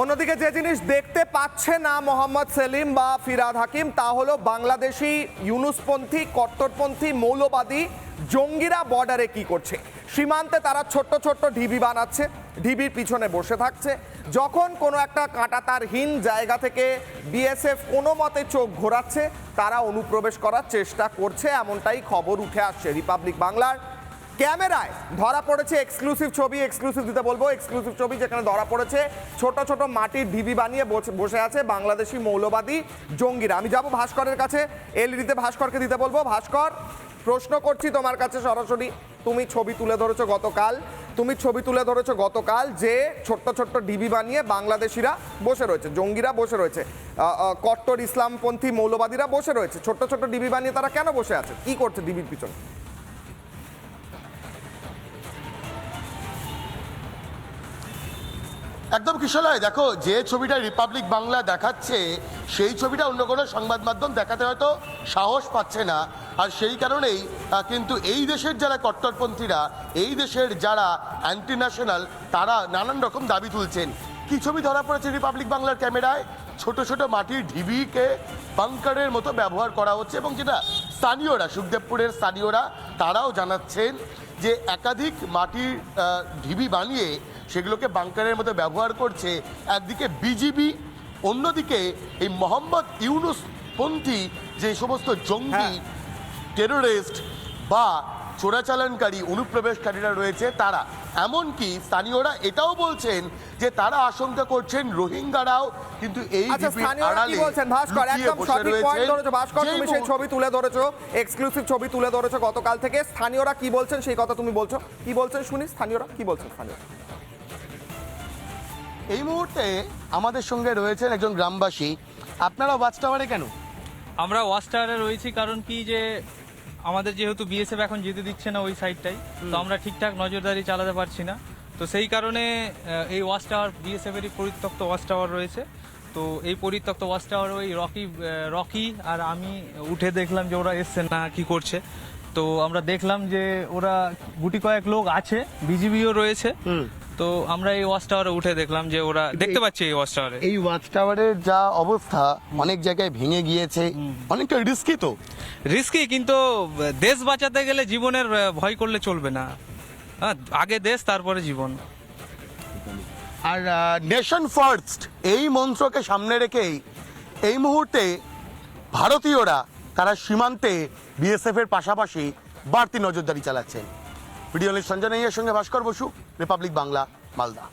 অন্যদিকে যে জিনিস দেখতে পাচ্ছে না মোহাম্মদ সেলিম বা ফিরাদ হাকিম, তা হলো বাংলাদেশি ইউনুসপন্থী, কট্টরপন্থী, মৌলবাদী জঙ্গিরা বর্ডারে কি করছে? সীমান্তে তারা ছোট্ট ছোট্ট ঢিবি বানাচ্ছে, ঢিবির পিছনে বসে থাকছে। যখন কোনো একটা কাঁটাতারহীন জায়গা থেকে বিএসএফ কোনো মতে চোখ ঘোরাচ্ছে, তারা অনুপ্রবেশ করার চেষ্টা করছে, এমনটাই খবর উঠে আসছে রিপাবলিক বাংলার। ক্যামেরায় ধরা পড়েছে এক্সক্লুসিভ ছবি এক্সক্লুসিভ দিতে বলব এক্সক্লুসিভ ছবি যেখানে ধরা পড়েছে ছোট ছোট মাটির ঢিবি বানিয়ে বসে- আছে বাংলাদেশি মৌলবাদী জঙ্গিরা। আমি যাব ভাস্করের কাছে, এলইডিতে ভাস্করকে দিতে বলব। ভাস্কর, প্রশ্ন করছি তোমার কাছে সরাসরি। তুমি ছবি তুলে ধরেছো গতকাল, তুমি ছবি তুলে ধরেছো গতকাল যে ছোট্ট ছোট্ট ডিবি বানিয়ে বাংলাদেশিরা বসে রয়েছে, জঙ্গিরা বসে রয়েছে কট্টর ইসলামপন্থী মৌলবাদীরা বসে রয়েছে। ছোট্ট ছোট্ট ডিবি বানিয়ে তারা কেন বসে আছে? কি করছে ডিবির পিছনে? একদম কিশলয় দেখো, যে ছবিটা রিপাবলিক বাংলা দেখাচ্ছে, সেই ছবিটা অন্য কোনো সংবাদ মাধ্যম দেখাতে হয়তো সাহস পাচ্ছে না। আর সেই কারণেই কিন্তু এই দেশের যারা কট্টরপন্থীরা, এই দেশের যারা অ্যান্টি ন্যাশনাল তারা নানান রকম দাবি তুলছেন। কি ছবি ধরা পড়েছে রিপাবলিক বাংলার ক্যামেরায়? ছোট ছোট মাটির ঢিবিকে বাংকারের মতো ব্যবহার করা হচ্ছে এবং যেটা স্থানীয়রা, সুখদেবপুরের স্থানীয়রা, তারাও জানাচ্ছেন যে একাধিক মাটির ঢিবি বানিয়ে সেগুলোকে বাংকারের মতো ব্যবহার করছে একদিকে বিজিবি অন্যদিকে এই মোহাম্মদ ইউনুস পন্থী যে সমস্ত জঙ্গি হ্যাঁ। টেরোরিস্ট বা চোরাচালানকারী অনুপ্রবেশকারীরা রয়েছে তারা। এমনকি স্থানীয়রা এটাও বলছেন যে তারা আশঙ্কা করছেন রোহিঙ্গারাও কিন্তু এই আচ্ছা কি ছবি তুলে ধরেছো এক্সক্লুসিভ ছবি তুলে ধরেছো গতকাল থেকে। স্থানীয়রা কি বলছেন সেই কথা তুমি বলছো? কি বলছেন শুনি স্থানীয়রা কি বলছেন স্থানীয়রা? এই মুহূর্তে আমাদের সঙ্গে রয়েছেন একজন গ্রামবাসী। আপনারা ওয়াচ টাওয়ারে কেন? আমরা ওয়াচ টাওয়ারে রয়েছি কারণ কি যে আমাদের যেহেতু বিএসএফ এখন যেতে দিচ্ছে না ওই সাইডটাই তো আমরা ঠিকঠাক নজরদারি চালাতে পারছি না। তো সেই কারণে এই ওয়াচ টাওয়ার বিএসএফ এরই পরিত্যক্ত ওয়াচ টাওয়ার রয়েছে। তো এই পরিত্যক্ত ওয়াচ টাওয়ার ওই রকি রকি আর আমি উঠে দেখলাম যে ওরা এসছে না কি করছে। তো আমরা দেখলাম যে ওরা গুটি কয়েক লোক আছে বিজিবিও রয়েছে। তো আমরা এই ওয়াচ টাওয়ারে উঠে দেখলাম যে ওরা দেখতে পাচ্ছি এই ওয়াচ টাওয়ারে। এই ওয়াচ টাওয়ারের যা অবস্থা অনেক জায়গায় ভেঙে গিয়েছে অনেকটা রিস্কি তো। রিস্কি কিন্তু দেশ বাঁচাতে গেলে জীবনের ভয় করলে চলবে না। হ্যাঁ, আগে দেশ তারপরে জীবন। আর নেশন ফার্স্ট এই মন্ত্রকে সামনে রেখেই এই মুহূর্তে ভারতীয়রা তারা সীমান্তে বিএসএফ এর পাশাপাশি বাড়তি নজরদারি চালাচ্ছেন। ভিডিও সঞ্জনাইয়ের সঙ্গে ভাস্কর বসু রিপাবলিক বাংলা, মালদা।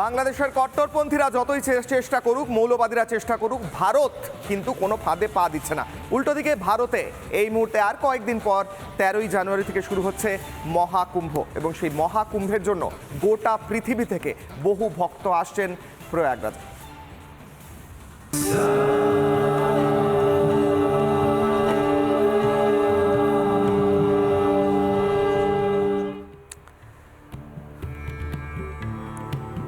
বাংলাদেশের কট্টরপন্থীরা যতই চেষ্টা করুক, মৌলবাদীরা চেষ্টা করুক, ভারত কিন্তু কোনো ফাঁদে পা দিচ্ছে না। উল্টো দিকে ভারতে এই মুহূর্তে আর কয়েকদিন পর তেরোই জানুয়ারি থেকে শুরু হচ্ছে মহাকুম্ভ এবং সেই মহাকুম্ভের জন্য গোটা পৃথিবী থেকে বহু ভক্ত আসছেন প্রয়াগরাজ।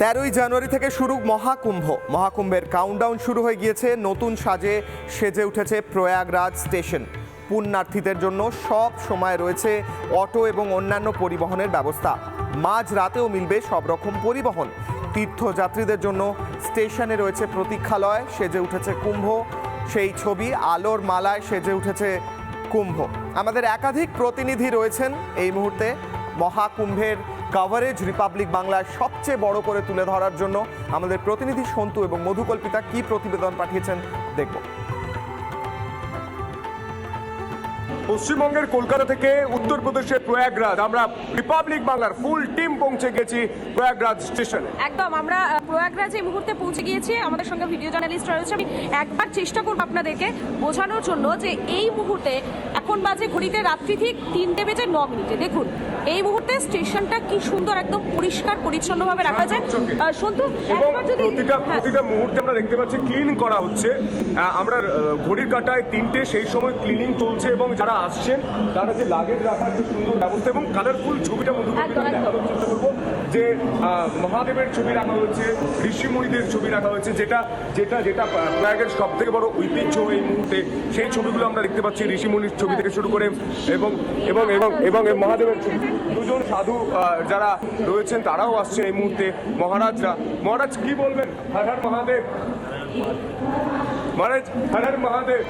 তেরোই জানুয়ারি থেকে শুরু মহাকুম্ভ। মহাকুম্ভের কাউন্টডাউন শুরু হয়ে গিয়েছে, নতুন সাজে সেজে উঠেছে প্রয়াগরাজ স্টেশন। পুণ্যার্থীদের জন্য সব সময় রয়েছে অটো এবং অন্যান্য পরিবহনের ব্যবস্থা। মাঝ রাতেও মিলবে সব রকম পরিবহন। তীর্থযাত্রীদের জন্য স্টেশনে রয়েছে প্রতীক্ষালয়, সেজে উঠেছে কুম্ভ। সেই ছবি আলোর মালায় সেজে উঠেছে কুম্ভ। আমাদের একাধিক প্রতিনিধি রয়েছেন এই মুহূর্তে। মহাকুম্ভের কভারেজ রিপাবলিক বাংলার সবচেয়ে বড় করে তুলে ধরার জন্য আমাদের প্রতিনিধি সন্তু এবং মধুকল্পিতা কি প্রতিবেদন পাঠিয়েছেন দেখব। পশ্চিমবঙ্গের কলকাতা থেকে উত্তরপ্রদেশের প্রয়াগরাজ। আমরা রিপাবলিক বাংলার ফুল টিম পৌঁছে গেছি প্রয়াগরাজ স্টেশনে। একদম, আমরা প্রয়াগরাজ এই মুহূর্তে পৌঁছে গিয়েছি। আমাদের সঙ্গে ভিডিও জার্নালিস্ট রয়েছে। আমি একবার চেষ্টা করব আপনাদেরকে বোঝানোর জন্য যে এই মুহূর্তে এখন বাজে ঘড়িতে রাত্রি ঠিক তিনটে বেজে ন মিনিটে। দেখুন এই মুহূর্তে স্টেশনটা কি সুন্দর একদম পরিষ্কার পরিচ্ছন্নভাবে রাখা যায়। সন্তু প্রতিটা হ্যাঁ। প্রতিটা মুহূর্তে আমরা দেখতে পাচ্ছি ক্লিন করা হচ্ছে। আমরা ঘড়ির কাটায় তিনটে সেই সময় ক্লিনিং চলছে এবং যারা আসছেন তারা যে লাগেজ রাখার যে সুন্দর ব্যবস্থা এবং কালারফুল ছবিটা মধ্যে একদম। চেষ্টা করব যে আহ, মহাদেবের ছবি রাখা হয়েছে ঋষিমুনিদের ছবি রাখা হয়েছে যেটা যেটা যেটা প্রয়াগের সব থেকে বড় ঐতিহ্য এই মুহূর্তে। সেই ছবিগুলো আমরা দেখতে পাচ্ছি ঋষিমুনির ছবি থেকে শুরু করে এবং এবং এবং এবং মহাদেবের দুজন সাধু যারা রয়েছেন তারাও আসছেন এই মুহূর্তে। মহারাজরা, মহারাজ কি বলবেন? হর মহাদেব। মহারাজ, হর হর মহাদেব।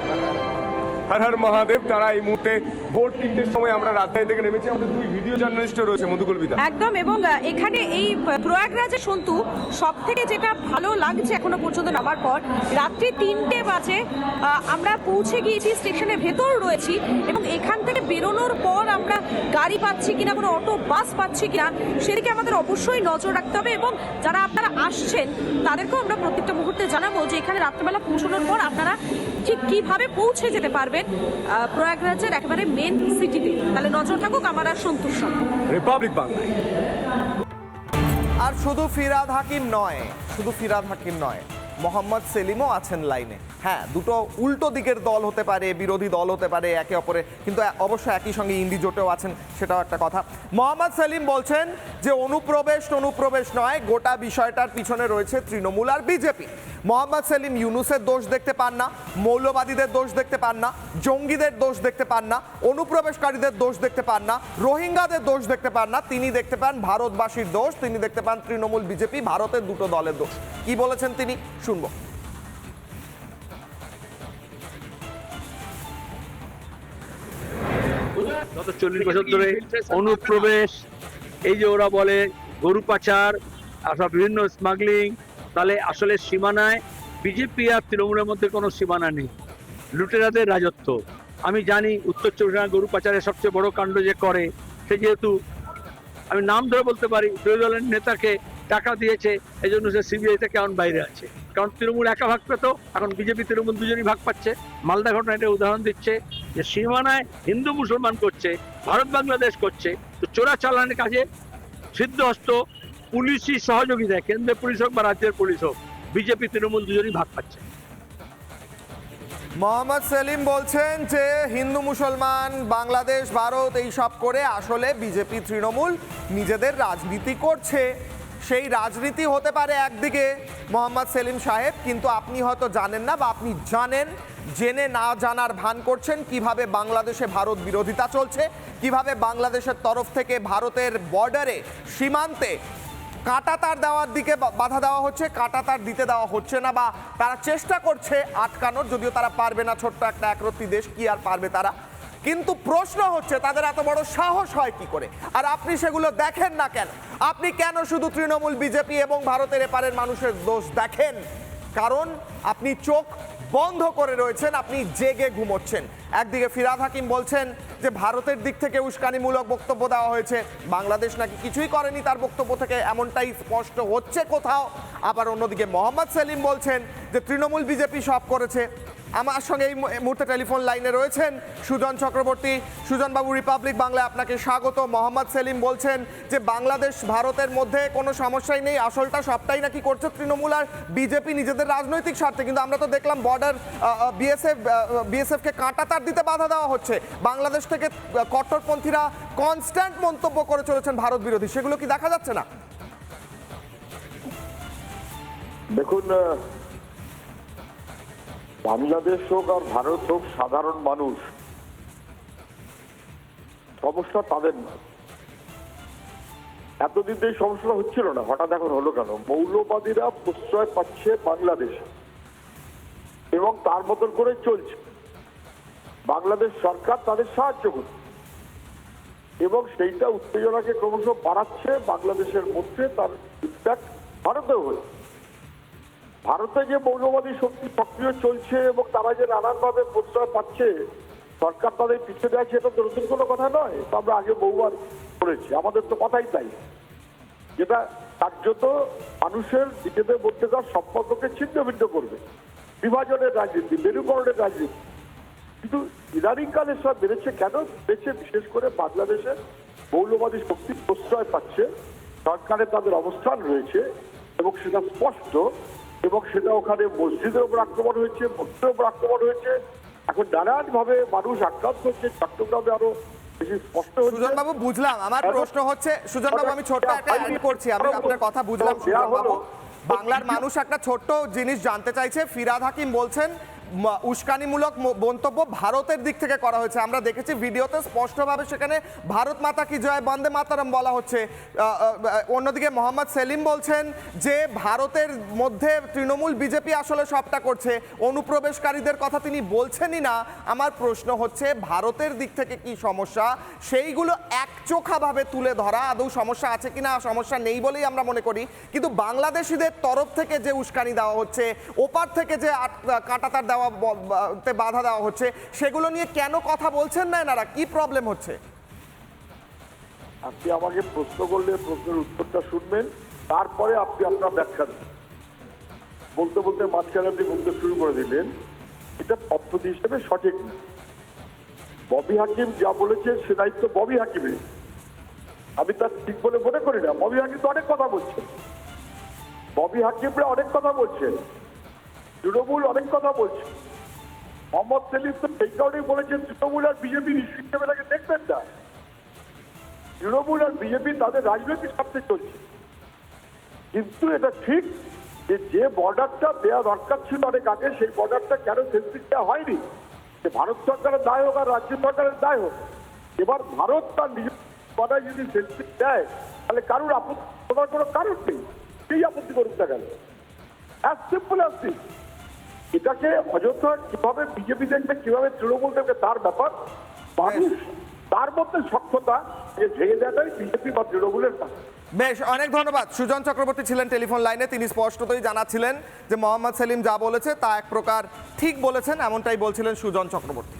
হর হর মহাদেব, তারা এই মুহূর্তে ভোট তিনটের সময় আমরা রাজধানী থেকে নেমেছি। আমাদের দুই ভিডিও জার্নালিস্টও রয়েছে মধুকুল বিদা একদম, এবং এখানে এই প্রয়াগরাজে সন্তু সব থেকে যেটা ভালো লাগছে এখনও পর্যন্ত নামার পর, রাত্রি তিনটে বাজে আমরা পৌঁছে গিয়েছি, স্টেশনের ভেতর রয়েছি, এবং এখান থেকে বেরোনোর পর আমরা গাড়ি পাচ্ছি কিনা, কোনো অটো, বাস পাচ্ছি কিনা, সেদিকে আমাদের অবশ্যই নজর রাখতে হবে, এবং যারা আপনারা আসছেন, তাদেরকেও আমরা প্রত্যেকটা মুহূর্তে জানাব যে এখানে রাত্রেবেলা পৌঁছানোর পর আপনারা ঠিক কীভাবে পৌঁছে যেতে পারবেন প্রয়াগরাজের একেবারে মেন সিটিতে তাহলে নজর থাকুক আমার আর সন্তোষ রিপাবলিক বাংলায় আর শুধু ফিরাদ হাকিম নয় শুধু ফিরাদ হাকিম নয় মোহাম্মদ সেলিমও আছেন লাইনে। হ্যাঁ দুটো উল্টো দিকের দল হতে পারে বিরোধী দল হতে পারে একে অপরে কিন্তু অবশ্য একই সঙ্গে ইন্ডি জোটেও আছেন সেটাও একটা কথা। মোহাম্মদ সেলিম বলছেন যে অনুপ্রবেশ অনুপ্রবেশ নয় গোটা বিষয়টার পিছনে রয়েছে তৃণমূল আর বিজেপি। মোহাম্মদ সেলিম ইউনুসের দোষ দেখতে পান না, মৌলবাদীদের দোষ দেখতে পান না, জঙ্গিদের দোষ দেখতে পান না, অনুপ্রবেশকারীদের দোষ দেখতে পান না, রোহিঙ্গাদের দোষ দেখতে পান না, তিনি দেখতে পান ভারতবাসীর দোষ, তিনি দেখতে পান তৃণমূল বিজেপি, ভারতের দুটো দলের দোষ। কি বলেছেন তিনি? শুনব। অনুপ্রবেশ, এই যে ওরা বলে গরু পাচার বিভিন্ন স্মাগলিং তাহলে আসলে সীমানায় বিজেপি আর তৃণমূলের মধ্যে কোনো সীমানা নেই। লুটেরাদের রাজত্ব। আমি জানি উত্তর চব্বিশ গরু পাচারের সবচেয়ে বড় কাণ্ড যে করে, সে যেহেতু আমি নাম ধরে বলতে পারি, বিরোধী দলের নেতাকে টাকা দিয়েছে এই জন্য সে সিবিআই থেকে এখন বাইরে আছে। কারণ তৃণমূল একা ভাগ পেত, এখন বিজেপি তৃণমূল দুজনই ভাগ পাচ্ছে। মালদা ঘটনা এটা উদাহরণ দিচ্ছে যে সীমানায় হিন্দু মুসলমান করছে ভারত বাংলাদেশ করছে। তো চোরা চালানের কাজে সিদ্ধহস্ত পুলিশই সহযোগিতায় কেন্দ্রের পুলিশ হোক বা রাজ্যের পুলিশ হোক, বিজেপি, তৃণমূল দুজনই ভাগ পাচ্ছে। মোহাম্মদ সেলিম বলছেন যে হিন্দু, মুসলমান, বাংলাদেশ, ভারত, এই সব করে আসলে বিজেপি, তৃণমূল নিজেদের রাজনীতি করছে। সেই রাজনীতি হতে পারে একদিকে মোহাম্মদ সেলিম সাহেব, কিন্তু আপনি হয়তো জানেন না বা আপনি জানেন, জেনে না জানার ভান করছেন কীভাবে বাংলাদেশে ভারত বিরোধিতা চলছে, কীভাবে বাংলাদেশের তরফ থেকে ভারতের বর্ডারে সীমান্তে কাঁটা তার দেওয়ার দিকে বাধা দেওয়া হচ্ছে, কাঁটা তার দিতে দেওয়া হচ্ছে না বা তারা চেষ্টা করছে আটকানোর, যদিও তারা পারবে না ছোট্ট একটা একরত্তি দেশ, কি আর পারবে তারা? কিন্তু প্রশ্ন হচ্ছে, তাদের এত বড় সাহস হয় কি করে? আর আপনি সেগুলো দেখেন না কেন? আপনি কেন শুধু তৃণমূল, বিজেপি এবং ভারতের এপারের মানুষের দোষ দেখেন? কারণ আপনি চোখ বন্ধ করে রয়েছেন, আপনি জেগে ঘুমোচ্ছেন। একদিকে ফিরাদ হাকিম বলছেন যে ভারতের দিক থেকে উস্কানিমূলক বক্তব্য দেওয়া হয়েছে, বাংলাদেশ নাকি কিছুই করেনি তার বক্তব্য থেকে, এমনটাই স্পষ্ট হচ্ছে কোথাও। আবার অন্যদিকে মোহাম্মদ সেলিম বলছেন যে তৃণমূল বিজেপি সব করেছে আমার সঙ্গে এই মুহূর্তে টেলিফোন লাইনে রয়েছেন সুজন চক্রবর্তী। সুজনবাবু রিপাবলিক বাংলা আপনাকে স্বাগত। মোহাম্মদ সেলিম বলছেন যে বাংলাদেশ, ভারতের মধ্যে কোনো সমস্যাই নেই। আসলটা সবটাই নাকি করছে তৃণমূল আর বিজেপি নিজেদের রাজনৈতিক স্বার্থে। কিন্তু আমরা তো দেখলাম বর্ডার বিএসএফ বিএসএফকে কাঁটা তার দিতে বাধা দেওয়া হচ্ছে। বাংলাদেশ থেকে কট্টরপন্থীরা কনস্ট্যান্ট মন্তব্য করে চলেছেন ভারত বিরোধী। সেগুলো কি দেখা যাচ্ছে না? দেখুন বাংলাদেশ হোক আর ভারত হোক, সাধারণ মানুষ, সমস্যা তাদের না এতদিন এই সমস্যা হচ্ছিল না, হঠাৎ এখন হলো কেন? মৌলবাদীরা প্রশ্রয় পাচ্ছে বাংলাদেশে এবং তার মতন করে চলছে। বাংলাদেশ সরকার তাদের সাহায্য করছে এবং সেইটা উত্তেজনাকে ক্রমশ বাড়াচ্ছে, বাংলাদেশের মধ্যে তার ইম্প্যাক্ট ভারতেও হচ্ছে ভারতে যে মৌলবাদী শক্তি সক্রিয় চলছে এবং তারা যে নানানভাবে প্রশ্রয় পাচ্ছে, সরকার তাদের পিছিয়ে দেয় সেটা তো নতুন কোনো কথা নয়। তো আমরা আগে বহুবার করেছি। আমাদের তো কথাই তাই। যেটা কার্যত মানুষের নিজেদের মধ্যেকার সম্পর্ককে ছিন্ন ভিন্ন করবে। বিভাজনের রাজনীতি, মেরুকরণের রাজনীতি। কিন্তু ইদানিংকালে সব বেড়েছে কেন? বেড়েছে বিশেষ করে বাংলাদেশে মৌলবাদী শক্তি প্রশ্রয় পাচ্ছে। সরকারের তাদের অবস্থান রয়েছে এবং সেটা স্পষ্ট। এবং সেটা ওখানে মসজিদের উপর আক্রমণ হয়েছে মসজিদের উপর আক্রমণ হয়েছে। এখন নানান ভাবে মানুষ আক্রান্ত হচ্ছে চট্টগ্রামে আরও সুজন বাবু বুঝলাম। আমার প্রশ্ন হচ্ছে সুজন বাবু আমি ছোট্ট একটা অ্যাড করছি। আমি আপনার কথা বুঝলাম সুজন বাবু বাংলার মানুষ একটা ছোট্ট জিনিস জানতে চাইছে। ফিরাদ হাকিম বলছেন উস্কানিমূলক মন্তব্য ভারতের দিক থেকে করা হয়েছে। আমরা দেখেছি ভিডিওতে স্পষ্টভাবে সেখানে ভারত মাতা কি জয়, বন্দে মাতারম বলা হচ্ছে। অন্যদিকে মোহাম্মদ সেলিম বলছেন যে ভারতের মধ্যে তৃণমূল, বিজেপি আসলে সবটা করছে। অনুপ্রবেশকারীদের কথা তিনি বলছেনই না। আমার প্রশ্ন হচ্ছে, ভারতের দিক থেকে কি সমস্যা? সেইগুলো একচোখাভাবে তুলে ধরা আদৌ সমস্যা আছে কিনা সমস্যা নেই বলেই আমরা মনে করি। কিন্তু বাংলাদেশিদের তরফ থেকে যে উস্কানি দেওয়া হচ্ছে, ওপার থেকে যে কাঁটাতার দেওয়া বাধা দেওয়া হচ্ছে। সেগুলো নিয়ে কেন কথা বলছেন না এনারা? কি প্রবলেম হচ্ছে? আপনি আমাকে প্রশ্ন করলে প্রশ্নের উত্তরটা শুনবেন, তারপরে আপনি আপনার ব্যাখ্যা বলতে বলতে মাঝখানে আপনি বলতে শুরু করে দিলেন, এটা পদ্ধতি হিসেবে সঠিক না। ববি হাকিম যা বলেছে, সে দায়িত্ব ববি হাকিমের। আমি তার ঠিক বলে মনে করি না। ববি হাকিম তো অনেক কথা বলছে ববি হাকিমরা অনেক কথা বলছেন। তৃণমূল অনেক কথা বলছে। মোহাম্মদ সেলিম তো সেই কারণেই বলেছেন তৃণমূল আর বিজেপি হিসেবে তাকে দেখবেন না। তৃণমূল আর বিজেপি তাদের রাজনৈতিক স্বার্থে চলছে। কিন্তু এটা ঠিক যে যে বর্ডারটা দেওয়া দরকার ছিল অনেক আগে, সেই বর্ডারটা কেন সেন্সিস দেওয়া হয়নি? যে ভারত সরকারের দায় হোক আর রাজ্য সরকারের দায় হোক, এবার ভারত তার নিজের বর্ডার যদি সেন্সিস দেয়, তাহলে কারোর আপত্তি করার কোনো কারণ নেই। সেই আপত্তি করুক না কেন? অ্যাজ সিম্পল অ্যাজ এটাকে অযথা কীভাবে বিজেপি দেখবে কীভাবে তৃণমূল দেখবে তার ব্যাপার মানুষ তার মধ্যে সক্ষতা যে ভেঙে দেওয়াটাই বিজেপি বা তৃণমূলের বেশ অনেক ধন্যবাদ। সুজন চক্রবর্তী ছিলেন টেলিফোন লাইনে তিনি স্পষ্টতই জানাচ্ছিলেন যে মোহাম্মদ সেলিম যা বলেছে তা এক প্রকার ঠিক বলেছেন এমনটাই বলছিলেন সুজন চক্রবর্তী।